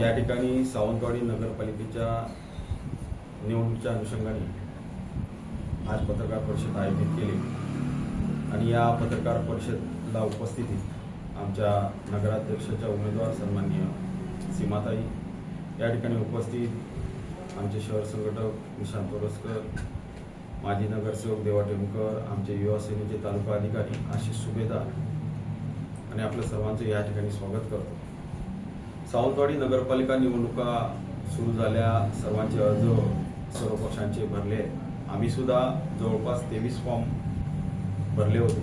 या ठिकाणी सावंतवाडी नगरपालिकेच्या निवडणुकीच्या अनुषंगाने आज पत्रकार परिषद आयोजित केली. आणि या पत्रकार परिषदला उपस्थितीत आमच्या नगराध्यक्षाच्या उमेदवार सन्माननीय सीमाताई. या ठिकाणी उपस्थित आमचे शहर संघटक निशांत तोरसकर माजी नगरसेवक देवा टेमकर आमचे युवा सेनेचे तालुका अधिकारी आशिष सुभेदार. आणि आपलं सर्वांचं या ठिकाणी स्वागत करतो. सावंतवाडी नगरपालिका निवडणुका सुरू झाल्या. सर्वांचे अर्ज सर्व पक्षांचे भरले. आम्ही सुद्धा जवळपास तेवीस फॉर्म भरले होते.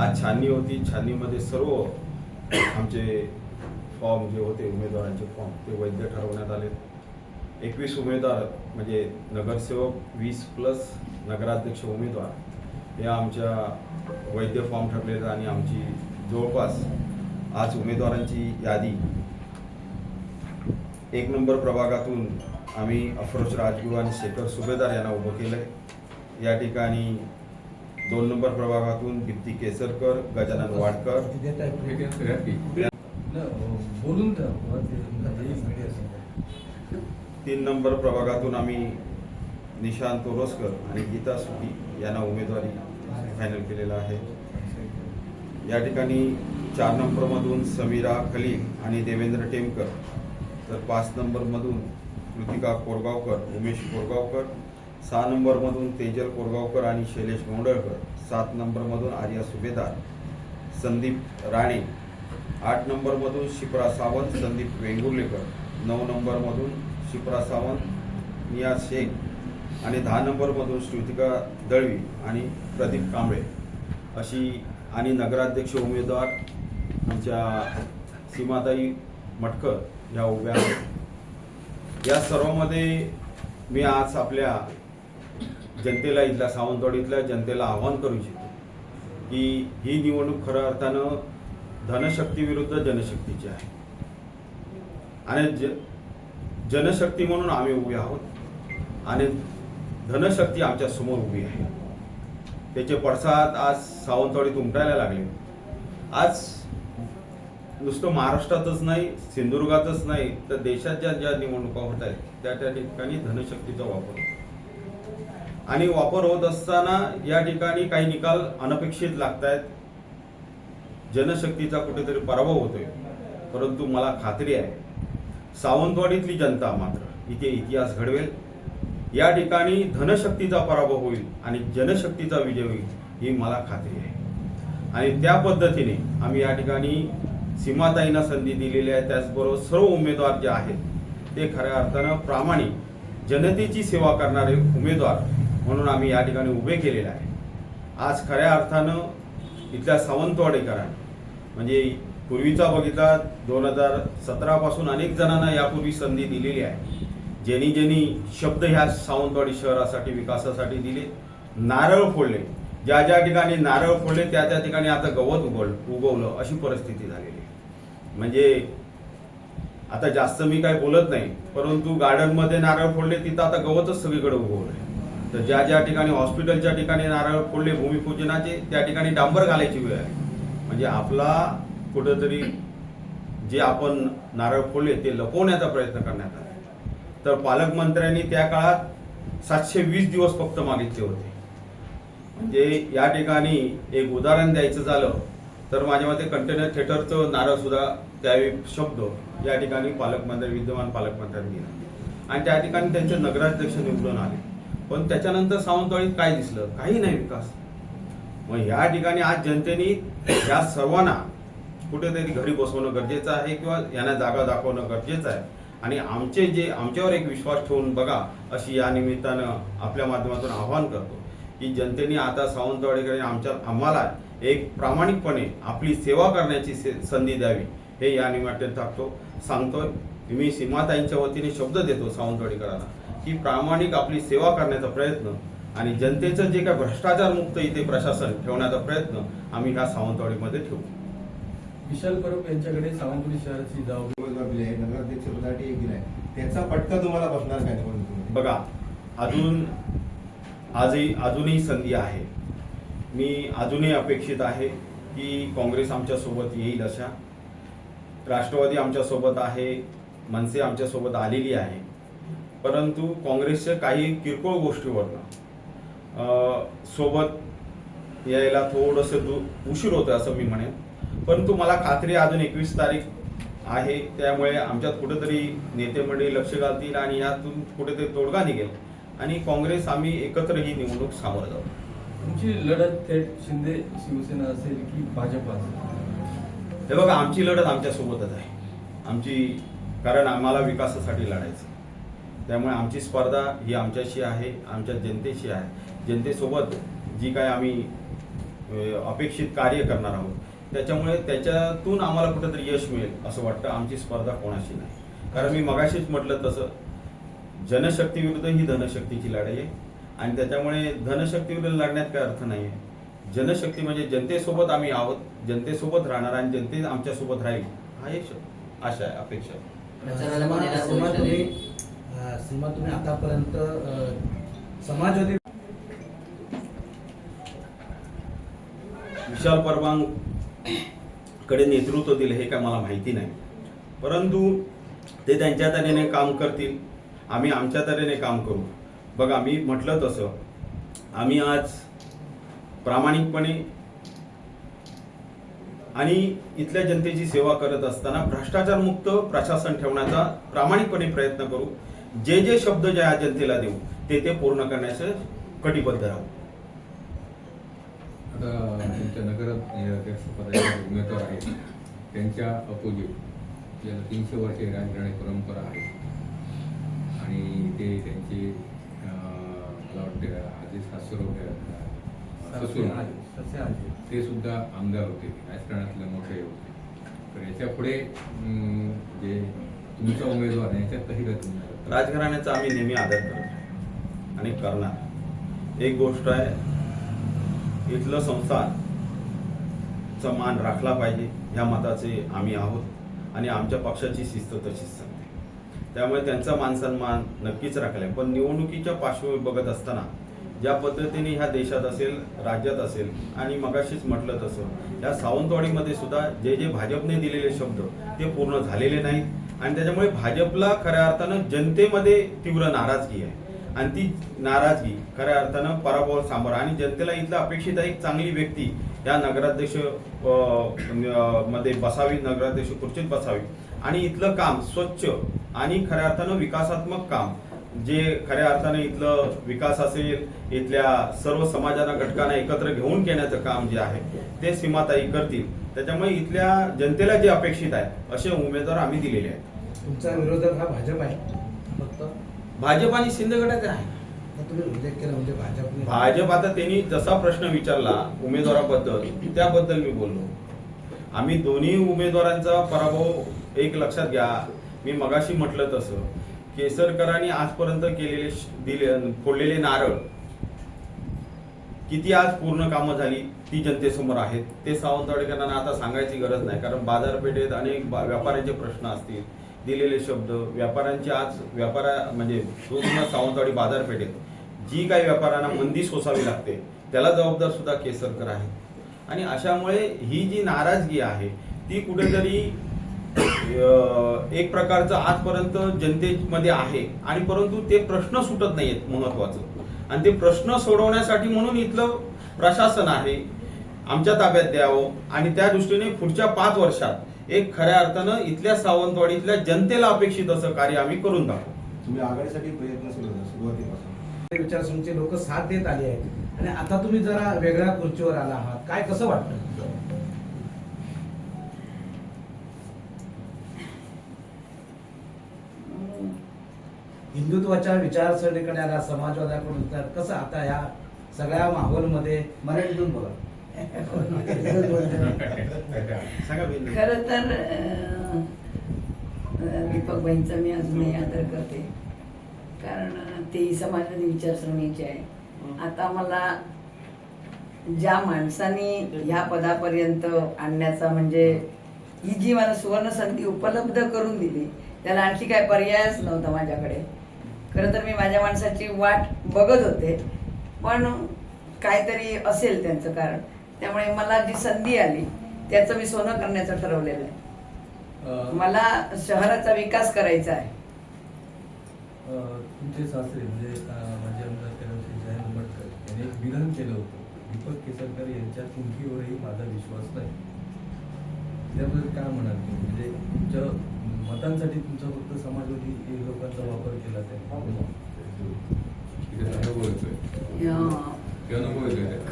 आज छाननी होती. छाननीमध्ये सर्व आमचे फॉर्म जे होते उमेदवारांचे फॉर्म ते वैध ठरवण्यात आले. एकवीस उमेदवार म्हणजे नगरसेवक वीस प्लस नगराध्यक्ष उमेदवार हे आमच्या वैद्य फॉर्म ठरलेले आहेत आणि आमची जवळपास आज उमेदवारांची यादी एक नंबर प्रभागातून आम्ही अफरोज राजगुरू आणि शेखर सुभेदार यांना उभं केलं आहे या ठिकाणी दोन नंबर प्रभागातून दीप्ती केसरकर गजानन वाडकर. बोलून तीन नंबर प्रभागातून आम्ही निशांत तोरसकर आणि गीता सुटी यांना उमेदवारी फायनल केलेला आहे. या ठिकाणी चार नंबरमधून समीरा खलील आणि देवेंद्र टेमकर तर पाच नंबरमधून कृतिका कोरगावकर उमेश कोरगावकर सहा नंबरमधून तेजल कोरगावकर आणि शैलेश गोंडळकर सात नंबरमधून आर्या सुभेदार संदीप राणे आठ नंबरमधून शिप्रा सावंत संदीप वेंगुर्लेकर नऊ नंबरमधून शिप्रा सावंत नियाज शेख आणि दहा नंबरमधून श्रुतिका दळवी आणि प्रदीप कांबळे. अशी आणि नगराध्यक्ष उमेदवार आमच्या सीमाताई मटकर ह्या उभ्या. आहेत या सर्वांमध्ये मी आज आपल्या जनतेला इथल्या सावंतवाडीतल्या जनतेला आवाहन करू इच्छितो की ही निवडणूक खऱ्या अर्थानं धनशक्ती विरुद्ध जनशक्तीची आहे. आणि ज जनशक्ती म्हणून आम्ही उभे आहोत आणि धनशक्ती आमच्यासमोर उभी आहे. त्याचे पडसाद आज सावंतवाडीत उमटायला लागले. आज नुसतं महाराष्ट्रातच नाही सिंधुदुर्गातच नाही तर देशात ज्या ज्या निवडणुका होत आहेत त्या त्या ठिकाणी धनशक्तीचा वापर होतो. आणि वापर होत असताना या ठिकाणी काही निकाल अनपेक्षित लागत आहेत जनशक्तीचा कुठेतरी पराभव होतोय. परंतु मला खात्री आहे सावंतवाडीतली जनता मात्र इथे इतिहास घडवेल. या ठिकाणी धनशक्तीचा पराभव होईल आणि जनशक्तीचा विजय होईल ही मला खात्री आहे. आणि त्या पद्धतीने आम्ही या ठिकाणी सीमाताईंना संधी दिलेली आहे. त्याचबरोबर सर्व उमेदवार जे आहेत ते खऱ्या अर्थानं प्रामाणिक जनतेची सेवा करणारे उमेदवार म्हणून आम्ही या ठिकाणी उभे केलेले आहे. आज खऱ्या अर्थानं इथल्या सावंतवाडीकरांनी म्हणजे पूर्वीचा बघितला दोन हजार सतरापासून अनेक जणांना यापूर्वी संधी दिलेली आहे. ज्यांनी ज्यांनी शब्द ह्या सावंतवाडी शहरासाठी विकासासाठी दिले. नारळ फोडले. ज्या ज्या ठिकाणी नारळ फोडले त्या त्या ठिकाणी आता गवत उगवलं उगवलं अशी परिस्थिती झालेली आहे. म्हणजे आता जास्त मी काही बोलत नाही परंतु गार्डनमध्ये नारळ फोडले तिथं आता गवतच सगळीकडे उगवले तर ज्या ज्या ठिकाणी हॉस्पिटलच्या ठिकाणी नारळ फोडले भूमिपूजनाचे त्या ठिकाणी डांबर घालायची वेळ आहे. म्हणजे आपला कुठंतरी जे आपण नारळ फोडले ते लपवण्याचा प्रयत्न करण्यात आला. तर पालकमंत्र्यांनी त्या काळात सातशे वीस दिवस फक्त मागितले होते. म्हणजे या ठिकाणी एक उदाहरण द्यायचं झालं. तर माझ्या मते कंटेनर थिएटरचं नारासुद्धा त्यावेळी शब्द या ठिकाणी पालकमंत्री विद्यमान पालकमंत्र्यांनी दिला. आणि त्या ठिकाणी त्यांचे नगराध्यक्ष निवडून आले. पण त्याच्यानंतर सावंतवाडीत काय दिसलं? काही नाही विकास. मग या ठिकाणी आज जनतेने या सर्वांना कुठेतरी घरी बसवणं गरजेचं आहे किंवा यांना जागा दाखवणं गरजेचं आहे. आणि आमचे जे आमच्यावर एक विश्वास ठेवून बघा अशी या निमित्तानं आपल्या माध्यमातून आवाहन करतो की जनतेने आता सावंतवाडीकडे आमच्या आम्हाला एक प्रामाणिकपणे आपली सेवा करण्याची से- संधी द्यावी. हे या निमित्ताने टाकतो सांगतोय मी सीमाताईंच्या वतीने शब्द देतो सावंतवाडीकरांना की प्रामाणिक आपली सेवा करण्याचा प्रयत्न आणि जनतेचं जे काय भ्रष्टाचार मुक्त इथे प्रशासन ठेवण्याचा प्रयत्न आम्ही ह्या सावंतवाडीमध्ये ठेवू. विशाल परब यांच्याकडे सावंतवाडी शहराची जबाबदारी आहे नगराध्यक्षपदासाठी एक दिलाय. त्याचा फटका तुम्हाला बसणार काय बघा अजून आजही अजूनही संधी आहे. मी अजूनही अपेक्षित आहे की काँग्रेस आमच्यासोबत येईल अशा. राष्ट्रवादी आमच्यासोबत आहे मनसे आमच्यासोबत आलेली आहे. परंतु काँग्रेसच्या काही किरकोळ गोष्टीवरनं सोबत यायला थोडंसं दु उशीर होतं असं मी म्हणेन. परंतु मला खात्री अजून एकवीस तारीख आहे त्यामुळे आमच्यात कुठेतरी नेते मंडळी लक्ष घालतील आणि यातून कुठेतरी तोडगा निघेल. आणि काँग्रेस आम्ही एकत्र ही निवडणूक सामोरं जाऊ. तुमची लढत थेट शिंदे शिवसेना असेल की भाजप असेल? हे बघा आमची लढत आमच्यासोबतच आहे. आमची कारण आम्हाला विकासासाठी लढायचं. त्यामुळे आमची स्पर्धा ही आमच्याशी आहे आमच्या जनतेशी आहे. जनतेसोबत जी काय आम्ही अपेक्षित कार्य करणार आहोत त्याच्यामुळे त्याच्यातून आम्हाला कुठेतरी यश मिळेल असं वाटतं. आमची स्पर्धा कोणाशी नाही. कारण मी मगाशीच म्हटलं तसं जनशक्ती विरुद्ध ही धनशक्तीची लढाई आहे. आणि त्याच्यामुळे धनशक्ती विरुद्ध लढण्यात काय अर्थ नाही आहे जनशक्ती म्हणजे जनतेसोबत आम्ही आहोत जनतेसोबत राहणार आणि जनते आमच्यासोबत राहील हा एक आशा आहे अपेक्षा सीमा तुम्ही आतापर्यंत समाजवादी विशाल परवांगकडे नेतृत्व दिलं हे काय मला माहिती नाही. परंतु ते त्यांच्या तऱ्हेने काम करतील आम्ही आमच्या तऱ्हेने काम करू. बघा मी म्हटलं तसं आम्ही आज प्रामाणिकपणे आणि इथल्या जनतेची सेवा करत असताना भ्रष्टाचारमुक्त प्रशासन ठेवण्याचा प्रामाणिकपणे प्रयत्न करू. जे जे शब्द ज्या जनतेला देऊ ते ते पूर्ण करण्याचं कटिबद्ध राहू. आता तुमच्या नगर उमेदवार आहेत. त्यांच्या अपोजिट तीनशे वर्षे राजकारणी परंपरा आहे. आणि ते त्यांचे मला वाटते आधी सासर. ते सुद्धा आमदार होते राजकारणातले मोठे होते. तर याच्यापुढे जे तुमचा उमेदवार आहे याच्यात काही राजघराण्याचा आम्ही नेहमी आदर करतो आणि करणार. एक गोष्ट आहे इथलं संस्थानचा मान राखला पाहिजे ह्या मताचे आम्ही आहोत आणि आमच्या पक्षाची शिस्त तशीच सांगते. त्यामुळे त्यांचा मान सन्मान नक्कीच राखलाय पण निवडणुकीच्या पार्श्वभूमी बघत असताना ज्या पद्धतीने ह्या देशात असेल राज्यात असेल आणि मगाशीच म्हटलं तसं या सावंतवाडीमध्ये सुद्धा जे जे भाजपने दिलेले शब्द ते पूर्ण झालेले नाहीत. आणि त्याच्यामुळे भाजपला खऱ्या अर्थानं जनतेमध्ये तीव्र नाराजगी आहे. आणि ती नाराजगी खऱ्या अर्थानं पराभव सांभाळ आणि जनतेला इथलं अपेक्षित आहे एक चांगली व्यक्ती या नगराध्यक्षमध्ये बसावी नगराध्यक्ष खुर्चीत बसावी. आणि इथलं काम स्वच्छ आणि खऱ्या अर्थानं विकासात्मक काम. जे खऱ्या अर्थाने इथलं विकास असेल इथल्या सर्व समाजाला घटकांना एकत्र घेऊन घेण्याचं काम जे आहे ते सीमाताई करतील. त्याच्यामुळे इथल्या जनतेला जे अपेक्षित आहे असे उमेदवार आम्ही दिलेले आहेत. तुमचा विरोधक हा भाजप आहे. फक्त भाजप आणि शिंदे गटाचे आहे. उल्लेख केला म्हणजे भाजपने. भाजप आता त्यांनी जसा प्रश्न विचारला उमेदवाराबद्दल त्याबद्दल मी बोललो. आम्ही दोन्ही उमेदवारांचा पराभव एक लक्षात घ्या. मी मगाशी म्हटलं तसं केसरकरांनी आजपर्यंत केलेले दिले फोडलेले नारळ किती आज पूर्ण कामं झाली ती जनतेसमोर आहेत. ते सावंतवाडीकरांना आता सांगायची गरज नाही कारण बाजारपेठेत अनेक व्यापाऱ्यांचे प्रश्न असतील. दिलेले शब्द व्यापाऱ्यांचे आज व्यापारा म्हणजे सावंतवाडी बाजारपेठेत जी काही व्यापाऱ्यांना मंदी सोसावी लागते त्याला जबाबदार सुद्धा केसरकर आहे आणि अशामुळे ही जी नाराजगी आहे ती कुठेतरी एक प्रकारचं आजपर्यंत जनतेमध्ये आहे. आणि परंतु ते प्रश्न सुटत नाहीयेत महत्वाचं. आणि ते प्रश्न सोडवण्यासाठी म्हणून इथलं प्रशासन आहे आमच्या ताब्यात द्यावं. आणि त्या दृष्टीने पुढच्या पाच वर्षात एक खऱ्या अर्थानं इथल्या सावंतवाडीतल्या जनतेला अपेक्षित असं कार्य आम्ही करून दाखवू. तुम्ही आघाडीसाठी प्रयत्न सुरुवातीपासून. विचारसरणीचे लोक साथ देत आले आहेत. आणि आता तुम्ही जरा वेगळ्या खुर्चीवर आला आहात. काय कसं वाटतं? हिंदुत्वाच्या विचारसरणीकडे आला समाजवादाकडून तर कसं आता ह्या सगळ्या माहोलमध्ये मराठीतून बोला खर तर दीपक भाईंचा मी अजूनही आदर करते. कारण तेही समाजवादी विचारसरणीचे आहे. आता मला ज्या माणसांनी ह्या पदापर्यंत आणण्याचा म्हणजे ही जी मला सुवर्ण संधी उपलब्ध करून दिली त्याला आणखी काय पर्यायच नव्हता माझ्याकडे. खरं तर मी माझ्या माणसाची वाट बघत होते पण काहीतरी असेल त्यांचं कारण. त्यामुळे मला जी संधी आली त्याचं मी सोनं करण्याचं ठरवलेलं आहे. मला शहराचा विकास करायचा आहे. तुमचे सासरे म्हणजे माजी आमदार कॅप्टन जयंत उमटकर यांनी एक विधान केलं होतं. दीपक केसरकर यांच्या कुंकीवरही माझा विश्वास नाही. त्याबद्दल काय म्हणाल तुम्ही? म्हणजे तुमच्या मतांसाठी तुमचा फक्त समाजवादी लोकांचा वापर केला त्या.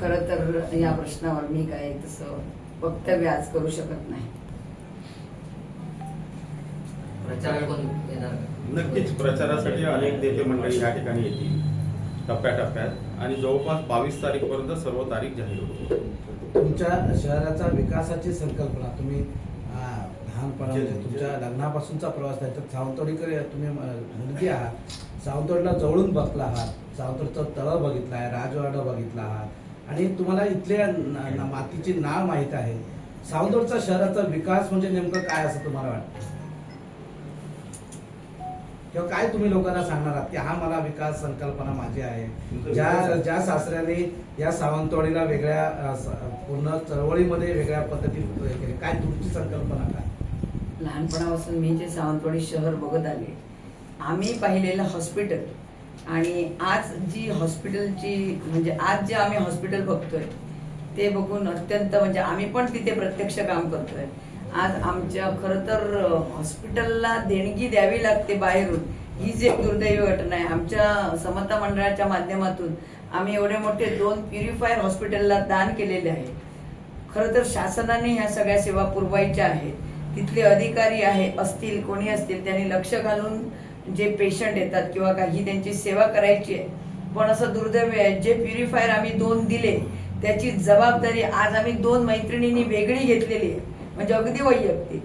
खरं तर या प्रश्नावर मी काय तसं वक्तव्य आज करू शकत नाही. प्रचार कोण येणार? नक्कीच प्रचारासाठी अनेक नेते मंडळी या ठिकाणी येतील. टप्प्याटप्प्यात. आणि जवळपास बावीस तारीखपर्यंत सर्व तारीख जाहीर होतील तुमच्या शहराचा विकासाची संकल्पना तुम्ही तुमच्या लग्नापासूनचा प्रवास त्याच्यात सावंतवाडीकडे तुम्ही अं, मुलगी आहात. सावंतवाडीला जवळून बसला आहात. सावंतवाडचं तळ बघितला आहे राजवाडा बघितला आहात. आणि तुम्हाला इथल्या मातीची नाव माहीत आहे. सावंतवाडचा शहराचा विकास म्हणजे नेमकं काय असं तुम्हाला वाटतं? किंवा काय तुम्ही लोकांना सांगणार आहात की हा मला विकास संकल्पना माझी आहे. ज्या ज्या सासऱ्याने या सावंतवाडीला वेगळ्या पूर्ण चळवळीमध्ये वेगळ्या पद्धतीने हे केले. काय तुमची संकल्पना काय? लहानपणापासून मी जे सावंतवाडी शहर बघत आले. आम्ही पाहिलेलं हॉस्पिटल आणि आज जी हॉस्पिटलची म्हणजे आज जे आम्ही हॉस्पिटल बघतोय ते बघून अत्यंत म्हणजे आम्ही पण तिथे प्रत्यक्ष काम करतोय. आज आमच्या खरं तर हॉस्पिटलला देणगी द्यावी लागते बाहेरून. ही जी एक दुर्दैवी घटना आहे आमच्या समता मंडळाच्या माध्यमातून आम्ही एवढे मोठे दोन प्युरिफायर हॉस्पिटलला दान केलेले आहे. खरं तर शासनाने ह्या सगळ्या सेवा पुरवायच्या आहेत. तिथले अधिकारी आहे असतील कोणी असतील त्यांनी लक्ष घालून जे पेशंट येतात किंवा काही त्यांची सेवा करायची आहे. पण असं दुर्दैव आहे जे प्युरिफायर आम्ही दोन दिले त्याची जबाबदारी आज आम्ही दोन मैत्रिणींनी वेगळी घेतलेली आहे. म्हणजे अगदी वैयक्तिक.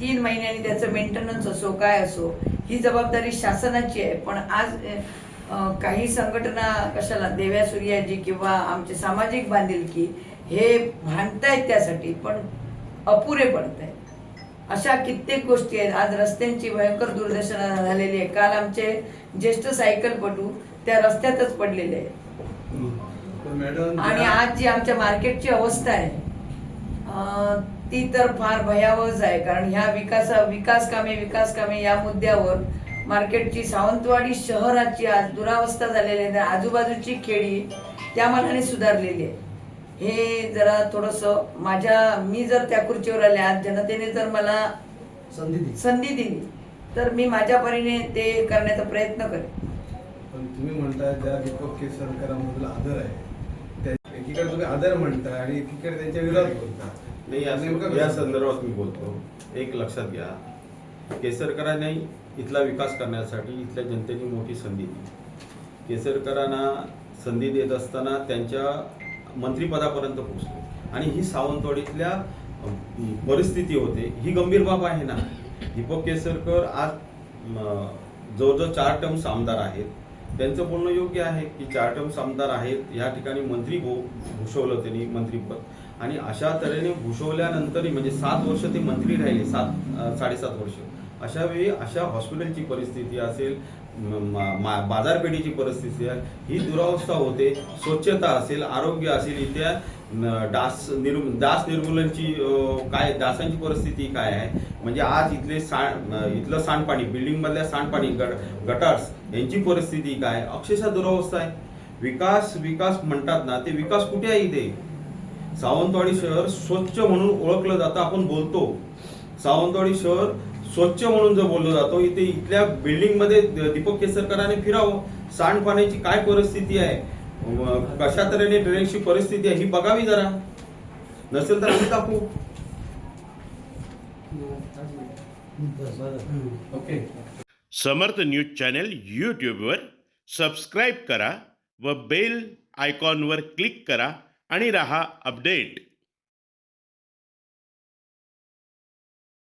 तीन महिन्यांनी त्याचं मेंटेनन्स असो काय असो ही जबाबदारी शासनाची आहे. पण आज काही संघटना कशाला देव्या सूर्याजी किंवा आमचे सामाजिक बांधिलकी हे भांडतायत त्यासाठी पण अपुरे पडत आहेत अशा कित्येक गोष्टी आहेत. आज रस्त्यांची भयंकर दुर्दशा झालेली आहे. काल आमचे ज्येष्ठ सायकलपटू त्या रस्त्यातच पडलेले आहेत. आणि आज जी आमच्या मार्केटची अवस्था आहे ती तर फार भयावहच आहे. कारण ह्या विकास विकास कामे विकास कामे या मुद्द्यावर मार्केटची सावंतवाडी शहराची आज दुरावस्था झालेली आहे. आजूबाजूची खेडी त्या मानाने सुधारलेली आहे. हे जरा थोडस माझ्या मी जर त्या खुर्चीवर आले आज जनतेने जर मला संधी दिली. संधी दिली तर मी माझ्या परीने ते करण्याचा प्रयत्न करेन. पण तुम्ही म्हणताय ज्या दीपक केसरकरांबद्दल आदर आहे त्या- एकीकडे तुम्ही आदर म्हणताय आणि एकीकडे त्यांच्या विरोधात बोलता नाही या-? संदर्भात मी बोलतो. एक लक्षात घ्या. केसरकरांनी इथला विकास करण्यासाठी इथल्या जनतेने मोठी संधी दिली. केसरकरांना संधी देत असताना त्यांच्या मंत्रिपदापर्यंत पोहोचले. आणि ही सावंतवाडीतल्या परिस्थिती होते. ही गंभीर बाब आहे ना. दीपक केसरकर आज जवळजवळ चार टर्म्स आमदार आहेत. त्यांचं बोलणं योग्य आहे की चार टर्म्स आमदार आहेत. या ठिकाणी मंत्री भू भूषवलं त्यांनी मंत्रीपद. आणि अशा तऱ्हेने भूषवल्यानंतरही म्हणजे सात वर्ष ते मंत्री राहिले सात साडेसात वर्ष. अशा वेळी अशा हॉस्पिटलची परिस्थिती असेल मा- मा- बाजारपेठेची परिस्थिती आहे ही दुरावस्था होते स्वच्छता असेल आरोग्य असेल इथे डास निर् डास निर्मूलनची काय डासांची परिस्थिती काय आहे? म्हणजे आज इथले सांड इथलं सांडपाणी बिल्डिंगमधल्या सांडपाणी गट गटार्स यांची परिस्थिती काय? अक्षरशः दुरावस्था आहे. विकास विकास म्हणतात ना ते विकास कुठे आहे इथे? सावंतवाडी शहर स्वच्छ म्हणून ओळखलं जातं आपण बोलतो. सावंतवाडी शहर स्वच्छ म्हणून जर बोललं जातो इथे इथल्या बिल्डिंगमध्ये द- दीपक केसरकरांनी फिरावं. सांडपाण्याची काय परिस्थिती आहे? कशा तऱ्हेने ड्रेनेजची परिस्थिती आहे ही बघावी जरा. नसेल तर आम्ही टाकू. ओके. समर्थ न्यूज चॅनल यूट्यूबवर सबस्क्राईब करा व बेल आयकॉनवर क्लिक करा. आणि रहा अपडेट.